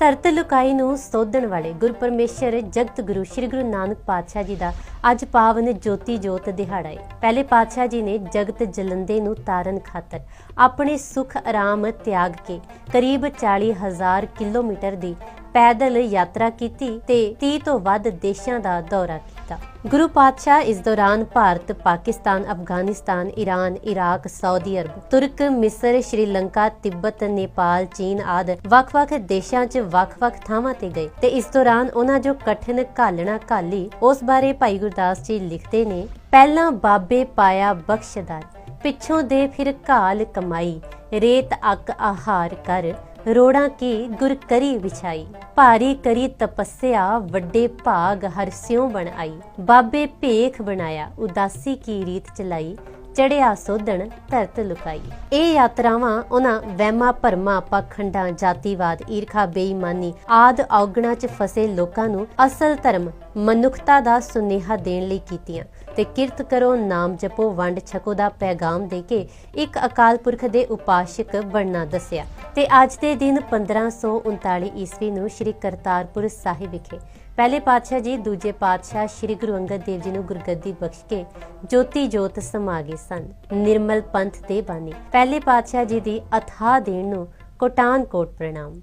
ਧਰਤ ਲੁਕਾਈ ਨੂੰ ਸੋਧਣ ਵਾਲੇ ਗੁਰੂ ਜਗਤ ਗੁਰੂ ਸ੍ਰੀ ਗੁਰੂ ਨਾਨਕ ਪਾਤਸ਼ਾਹ ਜੀ ਦਾ ਅੱਜ ਪਾਵਨ ਜੋਤੀ ਜੋਤ ਦਿਹਾੜਾ ਹੈ ਪਹਿਲੇ ਪਾਤਸ਼ਾਹ ਜੀ ਨੇ ਜਗਤ ਜਲੰਦੇ ਨੂੰ ਤਾਰਨ ਖਾਤਰ ਆਪਣੇ ਸੁਖ ਆਰਾਮ ਤਿਆਗ ਕੇ ਕਰੀਬ 40 ਹਜ਼ਾਰ ਕਿਲੋਮੀਟਰ ਦੀ ਪੈਦਲ ਯਾਤਰਾ ਕੀਤੀ ਤੇ 30 ਤੋਂ ਵੱਧ ਦੇਸ਼ਾਂ ਦਾ ਦੌਰਾ ਕੀਤਾ ਗੁਰੂ ਪਾਤਸ਼ਾਹ ਇਸ ਦੌਰਾਨ Bharat, Pakistan, Afghanistan Iran Iraq, Saudi Arab, ਤੁਰਕ, ਮਿਸਰ, ਸ਼੍ਰੀਲੰਕਾ, ਤਿੱਬਤ, ਨੇਪਾਲ, ਚੀਨ ਆਦਿ ਵੱਖ-ਵੱਖ ਦੇਸ਼ਾਂ 'ਚ ਵੱਖ-ਵੱਖ ਥਾਵਾਂ ਤੇ ਗਏ ਤੇ ਇਸ ਦੌਰਾਨ ਉਹਨਾਂ ਜੋ ਕਠਿਨ ਘਾਲਣਾ ਘਾਲੀ ਉਸ ਬਾਰੇ ਭਾਈ ਗੁਰਦਾਸ ਜੀ ਲਿਖਦੇ ਨੇ, ਪਹਿਲਾਂ ਬਾਬੇ ਪਾਇਆ ਬਖਸ਼ਦਾਰ ਪਿੱਛੋਂ ਦੇ ਫਿਰ ਘਾਲ ਕਮਾਈ, ਰੇਤ ਅੱਕ ਆਹਾਰ ਕਰ ਰੋੜਾਂ ਕੀ ਗੁਰ ਕਰੀ ਵਿਛਾਈ, ਭਾਰੀ ਕਰੀ ਤਪੱਸਿਆ, ਵੱਡੇ ਭਾਗ ਹਰ ਸਿਉ ਬਣ ਆਈ ਬਾਬੇ ਭੇਖ ਬਣਾਇਆ, ਉਦਾਸੀ ਕੀ ਰੀਤ ਚਲਾਈ। ਚੜਿਆ ਸੋਧਣ ਧਰਤ ਲੁਕਾਈ। ਇਹ ਯਾਤਰਾਵਾਂ ਉਹਨਾਂ ਵਹਿਮਾਂ ਭਰਮਾਂ, ਪਖੰਡਾਂ, ਜਾਤੀਵਾਦ, ਈਰਖਾ, ਬੇਈਮਾਨੀ ਆਦ ਔਗਣਾ 'ਚ ਫਸੇ ਲੋਕਾਂ ਨੂੰ ਅਸਲ ਧਰਮ, ਮਨੁੱਖਤਾ ਦਾ ਸੁਨੇਹਾ ਦੇਣ ਲਈ ਕੀਤੀਆਂ ਤੇ ਕਿਰਤ ਕਰੋ, ਨਾਮ ਜਪੋ, ਵੰਡ ਛਕੋ ਦਾ ਪੈਗਾਮ ਦੇ ਕੇ ਇੱਕ ਅਕਾਲ ਪੁਰਖ ਦੇ ਉਪਾਸ਼ਕ ਬਣਨਾ ਦੱਸਿਆ। ਤੇ ਅੱਜ ਦੇ ਦਿਨ 1539 ਈਸਵੀ ਨੂੰ ਸ੍ਰੀ ਕਰਤਾਰਪੁਰ ਸਾਹਿਬ ਵਿਖੇ ਪਹਿਲੇ ਪਾਤਸ਼ਾਹ ਜੀ, ਦੂਜੇ ਪਾਤਸ਼ਾਹ ਸ੍ਰੀ ਗੁਰੂ ਅੰਗਦ ਦੇਵ ਜੀ ਨੂੰ ਗੁਰਗੱਦੀ ਬਖਸ਼ ਕੇ ਜੋਤੀ ਜੋਤ ਸਮਾ ਗਏ ਸਨ। ਨਿਰਮਲ ਪੰਥ ਦੇ ਬਾਣੀ ਪਹਿਲੇ ਪਾਤਸ਼ਾਹ ਜੀ ਦੀ ਅਥਾਹ ਦੇਣ ਨੂੰ ਕੋਟਾਨ ਕੋਟ ਪ੍ਰਣਾਮ।